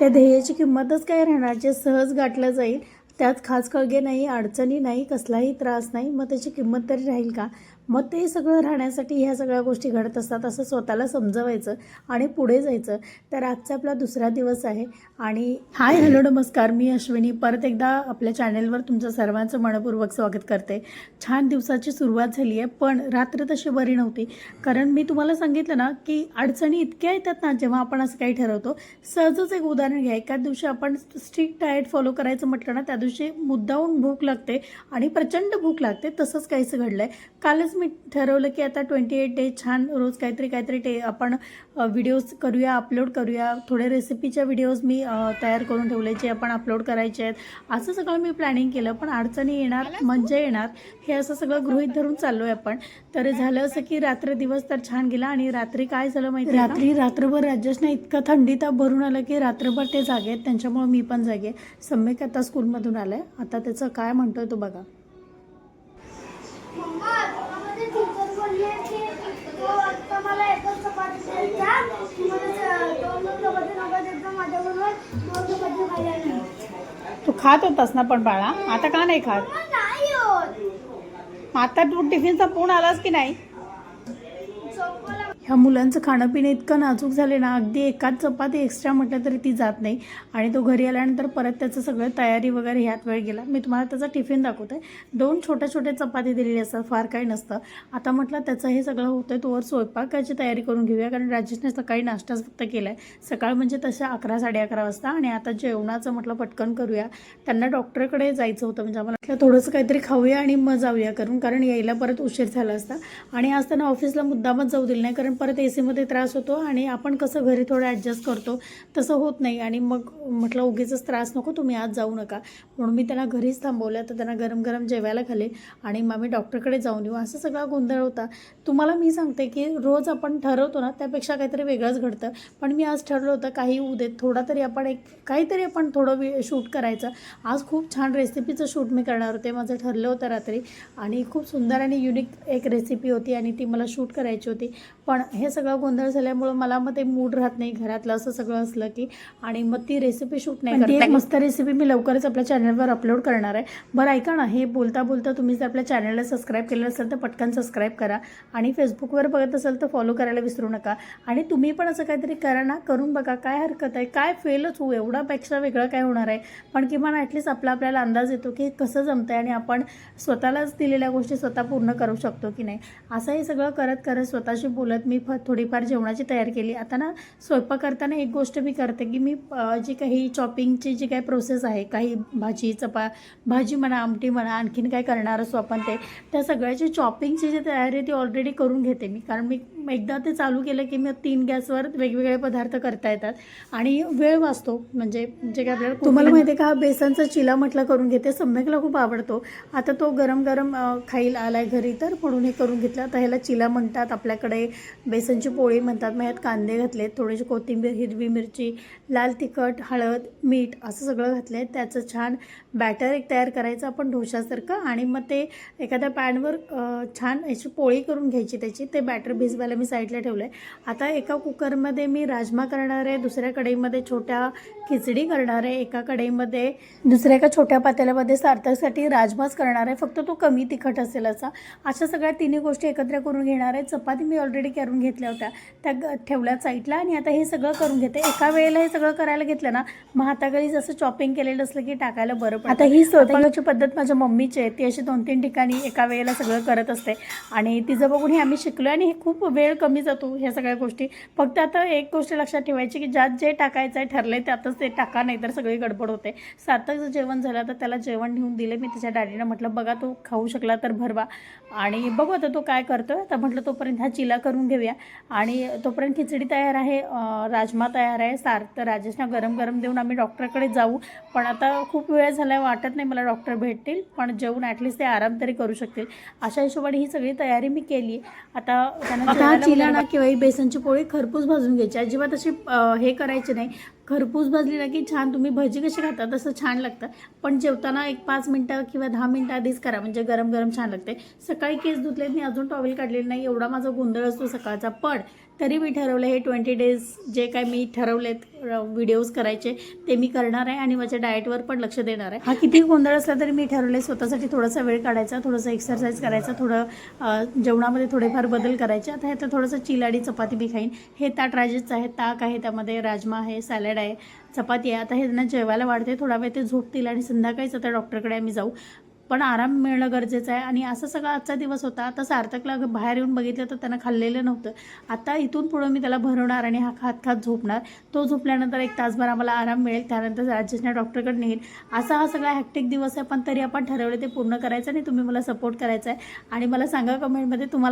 त्या ध्येयाची किंमतच काय राहणार? जे सहज गाठलं जाईल त्यात खास कळगे नाही अडचणी नाही कसलाही त्रास नाही. मग त्याची किंमत तरी राहील का? मग ते सगळं राहण्यासाठी ह्या सगळ्या गोष्टी घडत असतात असं स्वतःला समजवायचं आणि पुढे जायचं. तर आजचा आपला दुसरा दिवस आहे आणि हाय हॅलो नमस्कार. मी अश्विनी. परत एकदा आपल्या चॅनेलवर तुमचं सर्वांचं मनपूर्वक स्वागत करते. छान दिवसाची सुरुवात झाली आहे पण रात्र तशी बरी नव्हती. कारण मी तुम्हाला सांगितलं ना की अडचणी इतक्या येतात ना जेव्हा आपण असं काही ठरवतो. सहजच एक उदाहरण घ्या. एका दिवशी आपण स्ट्रिक्ट डाएट फॉलो करायचं म्हटलं ना त्या दिवशी मुद्दाहून भूक लागते आणि प्रचंड भूक लागते. तसंच काहीसं घडलं आहे कालच मी ठरवलं की आता ट्वेंटी एट डे छान रोज काहीतरी काहीतरी टे आपण व्हिडिओज करूया अपलोड करूया. थोडे रेसिपीच्या व्हिडिओज मी तयार करून ठेवले जे आपण अपलोड करायचे आहेत. असं सगळं मी प्लॅनिंग केलं पण अडचणी येणार म्हणजे येणार. हे असं सगळं गृहीत धरून चाललो आहे आपण. तर झालं असं की रात्र दिवस तर छान गेला आणि रात्री काय झालं माहिती रात्री रात्रभर राजेशने इतकं थंडी ताप भरून आलं की रात्रभर ते जागे आहेत. त्यांच्यामुळे मी पण जागे आहे. सम्यक आता स्कूलमधून आलाय आता त्याचं काय म्हणतोय तो बघा मम्मा आम्हाला टीचर बोलली की तो आता मला एकच चपाती द्यायच्या मला दोन दोन चपाती नको द्यायचं माझ्याबरोबर दोन चपाती खायला नाही तू खात होतास ना पण बाळा आता का नाही खात? होत. आता तू टिफिनचा फोन आलास की नाही? ह्या मुलांचं खाणं पिणं इतकं नाजूक झाले ना अगदी एकाच चपाती एक्स्ट्रा म्हटलं तरी ती जात नाही. आणि तो घरी आल्यानंतर परत त्याचं सगळं तयारी वगैरे ह्यात वेळ गेला. मी तुम्हाला त्याचा टिफिन दाखवते. दोन छोट्या छोट्या चपाती दिलेली असतात फार काही नसतं. आता म्हटलं त्याचं हे सगळं होतं तोवर स्वयंपाकाची तयारी करून घेऊया कारण राजेशने सकाळी नाश्ताच फक्त केला आहे सकाळ म्हणजे तशा अकरा साडे अकरा वाजता आणि आता जेवणाचं म्हटलं पटकन करूया. त्यांना डॉक्टरकडे जायचं होतं म्हणजे आम्हाला म्हटलं थोडंसं काहीतरी खाऊया आणि मग जाऊया करून कारण यायला परत उशीर झाला असता. आणि आज त्यांना ऑफिसला मुद्दामच जाऊ दिलं नाही कारण परत ए सीमध्ये त्रास होतो आणि आपण कसं घरी थोडं ॲडजस्ट करतो तसं होत नाही. आणि मग म्हटलं उगीच त्रास नको तुम्ही आज जाऊ नका. म्हणून मी त्यांना घरीच थांबवलं. तर त्यांना गरम गरम जेवायला खाले आणि मग मी डॉक्टरकडे जाऊन येऊ. असं सगळा गोंधळ होता. तुम्हाला मी सांगते की रोज आपण ठरवतो ना त्यापेक्षा काहीतरी वेगळंच घडतं. पण मी आज ठरलं होतं काही उद्या थोडा तरी आपण एक काहीतरी आपण थोडं वे शूट करायचं. आज खूप छान रेसिपीचं शूट मी करणार होते. माझं ठरलं होतं रात्री. आणि खूप सुंदर आणि युनिक एक रेसिपी होती आणि ती मला शूट करायची होती. पण हे सगळं गोंधळ झाल्यामुळं मला मग ते मूड राहत नाही. घरातलं असं सगळं असलं की आणि मग ती रेसिपी शूट नाही करत. एक मस्त रेसिपी मी लवकरच आपल्या चॅनलवर अपलोड करणार आहे. बरं ऐका ना हे बोलता बोलता तुम्ही जर आपल्या चॅनलला सबस्क्राईब केलं असेल तर पटकन सबस्क्राईब करा. आणि फेसबुकवर बघत असाल तर फॉलो करायला विसरू नका. आणि तुम्ही पण असं काहीतरी करा ना करून बघा काय हरकत आहे काय फेलच होऊ एवढापेक्षा वेगळं काय होणार आहे. पण किमान ॲटलिस्ट आपला आपल्याला अंदाज येतो की कसं जमतं आहे आणि आपण स्वतःलाच दिलेल्या गोष्टी स्वतः पूर्ण करू शकतो की नाही. असं हे सगळं करत करत स्वतःशी बोलत मी फ थोडीफार जेवणाची तयारी केली. आता ना स्वयंपाक करताना एक गोष्ट मी करते की मी जी काही चॉपिंगची जी काही प्रोसेस आहे काही भाजी चपा भाजी म्हणा आमटी म्हणा आणखीन काय करणार असो आपण ते त्या सगळ्याची चॉपिंगची जी तयारी आहे ती ऑलरेडी करून घेते मी. कारण मी एकदा ते चालू केलं की मी तीन गॅसवर वेगवेगळे पदार्थ करता येतात. आणि वेळ वाचतो. म्हणजे जे काय आपल्याला तुम्हाला माहिती आहे का हा बेसनचा चिला म्हटलं करून घेते. सम्यकला खूप आवडतो. आता तो गरम गरम खाईल आलाय घरी तर म्हणून हे करून घेतलं. आता ह्याला चिला म्हणतात. आपल्याकडे बेसनची पोळी म्हणतात. मग ह्यात कांदे घातले. थोडीशी कोथिंबीर हिरवी मिरची लाल तिखट हळद मीठ असं सगळं घातलं आहे त्याचं छान बॅटर एक तयार करायचं. आपण डोशासारखं आणि मग ते एखाद्या पॅनवर छान अशी पोळी करून घ्यायची त्याची. ते बॅटर भिजवायला मी साईडला ठेवलं आहे आता एका कुकरमध्ये मी राजमा करणार आहे दुसऱ्या कढईमध्ये छोट्या खिचडी करणार आहे एका कढईमध्ये दुसऱ्या एका छोट्या पातेल्यामध्ये सार्थकसाठी राजमाच करणार आहे. फक्त तो कमी तिखट असेल असा. अशा सगळ्या तिन्ही गोष्टी एकत्र करून घेणार आहे. चपाती मी ऑलरेडी करून घेतल्या होत्या. त्या ठेवल्या साईडला आणि आता हे सगळं करून घेते. एका वेळेला हे सगळं करायला घेतलं ना मग हाताखाली जसं चॉपिंग केलेलं असलं की टाकायला बरं पडतं. आता ही स्वयंपाकाची पद्धत माझ्या मम्मीची आहे. ती अशी दोन तीन ठिकाणी एका वेळेला सगळं करत असते. आणि तिचं बघून हे आम्ही शिकलो आणि हे खूप वेळ कमी जातो ह्या सगळ्या गोष्टी. फक्त आता एक गोष्ट लक्षात ठेवायची की ज्यात जे टाकायचं आहे ठरलंय त्यातच ते टाका नाही तर सगळी गडबड होते. सार्थकचं जेवण झालं तर त्याला जेवण नेऊन दिले मी त्याच्या डॅडीनं म्हटलं बघा तो खाऊ शकला तर भरवा. आणि बघू आता तो काय करतोय. तर म्हटलं तोपर्यंत हा चिला करून घेऊया. आणि तोपर्यंत खिचडी तयार आहे राजमा तयार आहे. सार्थ राजेशना गरम गरम देऊन आम्ही डॉक्टरकडे जाऊ. पण आता खूप वेळ झाला वाटत नाही मला डॉक्टर भेटतील पण जेवून ॲटलिस्ट ते आराम तरी करू शकतील. अशा हिशोबाने ही सगळी तयारी मी केली आता त्यांना जेवायला चिला ना किंवा बेसनची पोळी खरपूस भाजून घ्यायची. अजिबात अशी हे करायची नाही. खरपूस भाजली ना की छान तुम्ही भजी कशी खाता तसं छान लागतं. पण जेवताना एक पाच मिनटं किंवा दहा मिनटं आधीच करा म्हणजे गरम गरम छान लागते सकाळी केस धुतलेत मी अजून टॉवेल काढलेली नाही एवढा माझा गोंधळ असतो सकाळचा. पण तरी मी ठरवलं हे ट्वेंटी डेज जे काय मी ठरवलेत व्हिडिओज करायचे ते मी करणार आहे आणि माझ्या डाएटवर पण लक्ष देणार आहे. हा किती गोंधळ असला तरी मी ठरवले स्वतःसाठी थोडासा वेळ काढायचा थोडंसं एक्सरसाइज करायचा थोडं जेवणामध्ये थोडेफार बदल करायचे. आता ह्यातलं थोडंसं चिलाडी चपाती मी खाईन. हे ताट राजेचं आहे ताक आहे त्यामध्ये राजमा आहे सॅलड आहे चपाती आहे. आता हे त्यांना जेवायला वाढते थोडा वेळ ते झोपतील आणि संध्याकाळीच आता डॉक्टरकडे आम्ही जाऊ. पण आराम मिळणं गरजेचं आहे. आणि असं सगळा आजचा दिवस होता. आता सार्थकला बाहेर येऊन बघितलं तर त्यानं खाल्लेलं नव्हतं. आता इथून पुढं मी त्याला भरवणार आणि हा खात खात झोपणार. तो झोपल्यानंतर एक तासभर आम्हाला आराम मिळेल. त्यानंतर राजेशने डॉक्टरकडे नेईल. असा हा सगळा हॅक्टिक दिवस आहे. पण तरी आपण ठरवले ते पूर्ण करायचं आणि तुम्ही मला सपोर्ट करायचा आहे. आणि मला सांगा कमेंटमध्ये तुम्हाला